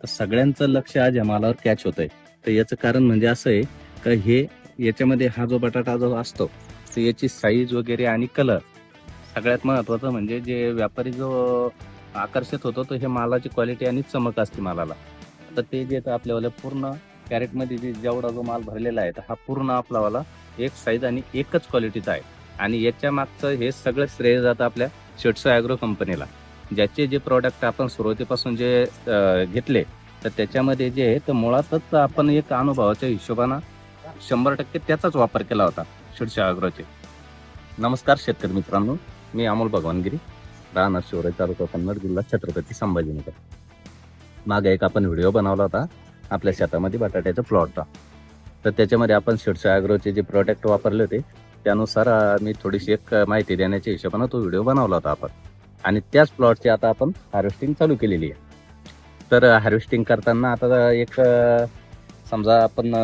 तर सगळ्यांचं लक्ष आज या मालावर कॅच होत आहे तर याचं कारण म्हणजे असं आहे का हे याच्यामध्ये हा जो बटाटा जो असतो तर याची साईज वगैरे आणि कलर सगळ्यात महत्वाचं म्हणजे जे व्यापारी जो आकर्षित होतो तो हे मालाची क्वालिटी आणि चमक असते मालाला. तर ते जे आपल्यावाला पूर्ण कॅरेटमध्ये जे जेवढा जो माल भरलेला आहे तर हा पूर्ण आपलावाला एक साईज आणि एकच क्वालिटीचा आहे. आणि याच्या मागचं हे सगळं श्रेय जातं आपल्या शेट्सो ॲग्रो कंपनीला ज्याचे जे प्रॉडक्ट आपण सुरुवातीपासून जे घेतले तर त्याच्यामध्ये जे आहे तर मुळातच आपण एक अनुभवाच्या हिशोबानं शंभर टक्के त्याचाच वापर केला होता शेट्सो अग्रोचे. नमस्कार शेतकरी मित्रांनो मी अमोल भगवानगिरी राहणार शिवराय तालुका कन्नड जिल्हा छत्रपती संभाजीनगर. मागे एक आपण व्हिडिओ बनवला होता आपल्या शेतामध्ये बटाट्याचा प्लॉटचा तर त्याच्यामध्ये आपण शेडशा ॲग्रोचे जे प्रोडक्ट वापरले होते त्यानुसार मी थोडीशी एक माहिती देण्याच्या हिशोबानं तो व्हिडिओ बनवला होता आपण. आणि त्याच प्लॉटची आता आपण हार्वेस्टिंग चालू केलेली आहे. तर हार्वेस्टिंग करताना आता एक समजा आपण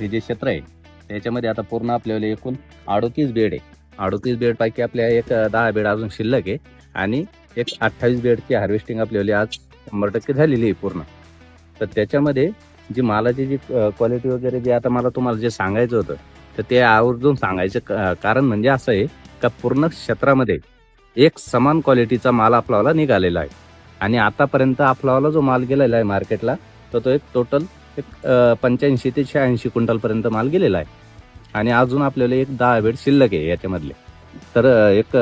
हे जे क्षेत्र आहे त्याच्यामध्ये आता पूर्ण आपल्याला एकूण अडोतीस बेड आहे. अडोतीस बेडपैकी आपल्या एक दहा बेड अजून शिल्लक आहे आणि एक अठ्ठावीस बेडची हार्वेस्टिंग आपल्याला आज शंभर टक्के झालेली आहे पूर्ण. तर त्याच्यामध्ये जी मालाची जी क्वालिटी वगैरे जे आता मला तुम्हाला जे सांगायचं होतं तर ते आवर्जून सांगायचं कारण म्हणजे असं आहे का पूर्ण क्षेत्रामध्ये एक समान क्वालिटीचा माल आपल्याला निघालेला आहे. आणि आतापर्यंत आपल्याला जो माल गेलेला आहे मार्केटला तर तो एक टोटल एक पंच्याऐंशी ते शहाऐंशी क्विंटलपर्यंत माल गेलेला आहे. आणि अजून आपल्याला एक दहा बेड शिल्लक आहे याच्यामधले. तर एक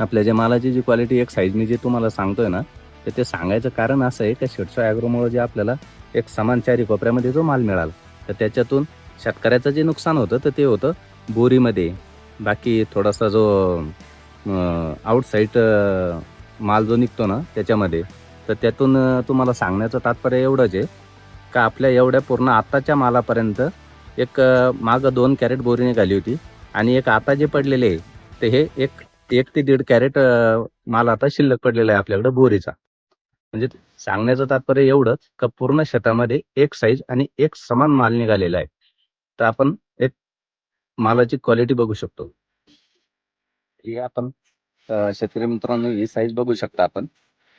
आपल्या जे मालाची जी क्वालिटी एक साईज मी जे तुम्हाला सांगतोय ना तर ते सांगायचं कारण असं आहे का शेडसो ॲग्रोमुळे जे आपल्याला एक समान चारी कोपऱ्यामध्ये जो माल मिळाला तर त्याच्यातून शेतकऱ्याचं जे नुकसान होतं तर ते होतं बोरीमध्ये. बाकी थोडासा जो आउटसाईड माल जो निघतो ना त्याच्यामध्ये तर त्यातून तुम्हाला सांगण्याचं तात्पर्य एवढंच आहे का आपल्या एवढ्या पूर्ण आत्ताच्या मालापर्यंत एक मागं दोन कॅरेट बोरी निघाली होती आणि एक आता जे पडलेले आहे ते हे एक एक ते दीड कॅरेट माल आता शिल्लक पडलेला आहे आपल्याकडे बोरीचा. म्हणजे सांगण्याचं तात्पर्य एवढंच का पूर्ण शेतामध्ये एक साईज आणि एक समान माल निघालेला आहे. तर आपण एक मालाची क्वालिटी बघू शकतो. हे आपण शेतकरी मित्रांनो ही साईज बघू शकता आपण.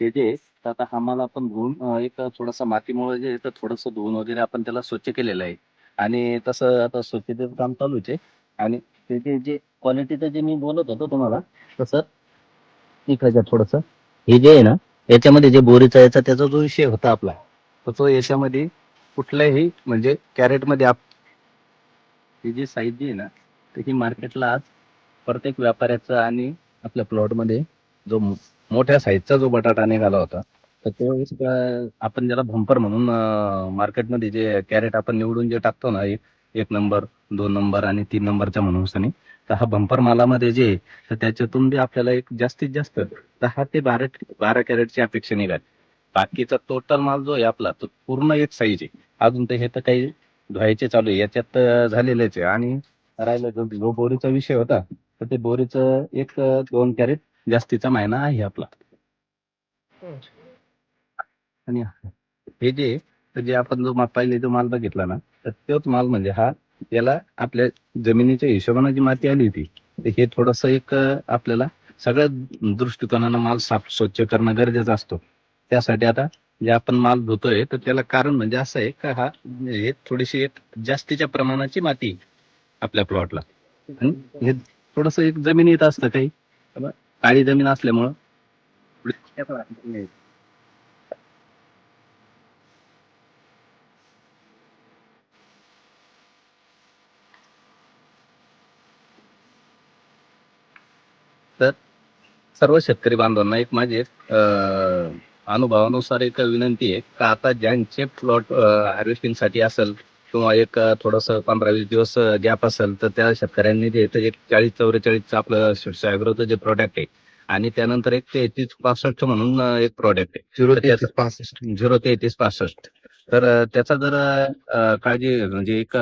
हे जे आता हा माल आपण धुवून एक थोडासा मातीमुळे जे तर थोडंसं धुवून वगैरे आपण त्याला स्वच्छ केलेलं आहे. आणि तसं आता स्वच्छतेचं काम चालूच आहे. आणि त्याचे जे क्वालिटीचं जे मी बोलत होतो तुम्हाला तसं इकडच्या थोडस हे जे आहे ना याच्यामध्ये जे बोरीचा याचा त्याचा जो विषय होता आपला तर तो याच्यामध्ये कुठल्याही म्हणजे कॅरेटमध्ये आप ही जी साईज जी आहे ना तर ही मार्केटला आज प्रत्येक व्यापाऱ्याचा आणि आपल्या प्लॉटमध्ये जो मोठ्या साईजचा जो बटाटा निघाला होता तर तो आपण ज्याला भंपर म्हणून मार्केटमध्ये जे कॅरेट आपण निवडून जे टाकतो ना एक एक नंबर दोन नंबर आणि तीन नंबरच्या म्हणून तर हा भंपर मालामध्ये जे आहे, तर त्याच्यातून बी आपल्याला एक जास्तीत जास्त दहा ते बारा बारा कॅरेटची अपेक्षा निघाली. बाकीचा टोटल माल जो आहे आपला तो पूर्ण एक साईज आहे. अजून तर हे तर काही धुवायचे चालू आहे याच्यात झालेलेच आहे. आणि राहिलं जो बोरीचा विषय होता तर ते बोरीचं एक दोन कॅरेट जास्तीचा महिना आहे आपला. आणि हे जे जे आपण जो माल पहिले जो माल बघितला ना तर तोच माल म्हणजे हा याला आपल्या जमिनीच्या हिशोबाने जी माती आली होती तर हे थोडस एक आपल्याला सगळ्या दृष्टिकोनानं माल साफ स्वच्छ करणं गरजेचं असतो. त्यासाठी आता जे आपण माल धुतोय तर त्याला कारण म्हणजे असं आहे का हा हे थोडीशी एक जास्तीच्या प्रमाणाची माती आपल्या प्लॉटला आणि हे थोडस एक जमीन येत असतं काही. काळी जमीन असल्यामुळं. तर सर्व शेतकरी बांधवांना एक माझी एक अनुभवानुसार एक विनंती आहे का आता ज्यांचे प्लॉट हार्वेस्टिंगसाठी असेल किंवा एक थोडस पंधरा वीस दिवस गॅप असेल तर त्या शेतकऱ्यांनी जे एक चाळीस चौवेचाळीसचं आपलं ॲग्रोचं जे प्रोडक्ट आहे आणि त्यानंतर एक तेहतीस पासष्ट म्हणून एक प्रोडक्ट आहे. झिरो पासष्ट. झिरो तेहतीस पासष्ट. तर त्याचा जर काळजी म्हणजे एक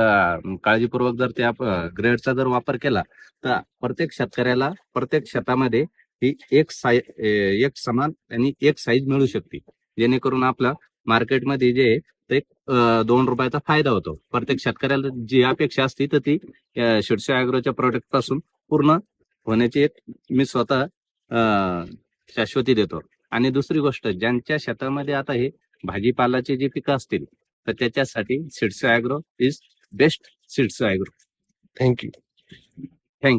काळजीपूर्वक जर त्या ग्रेडचा जर वापर केला तर प्रत्येक शेतकऱ्याला प्रत्येक शेतामध्ये ही एक साई एक समान आणि एक साईज मिळू शकते. जेणेकरून आपला मार्केटमध्ये जे दोन रुपयाचा फायदा होतो. प्रत्येक शेतकऱ्याला जी अपेक्षा असते तर ती शिडशा अॅग्रोच्या प्रोडक्टपासून पूर्ण होण्याची एक मी स्वतः शाश्वती देतो. आणि दुसरी गोष्ट ज्यांच्या शेतामध्ये आता हे भाजीपालाची जी पिकं असतील तर त्याच्यासाठी Sidso agro is best Sidso agro. Thank you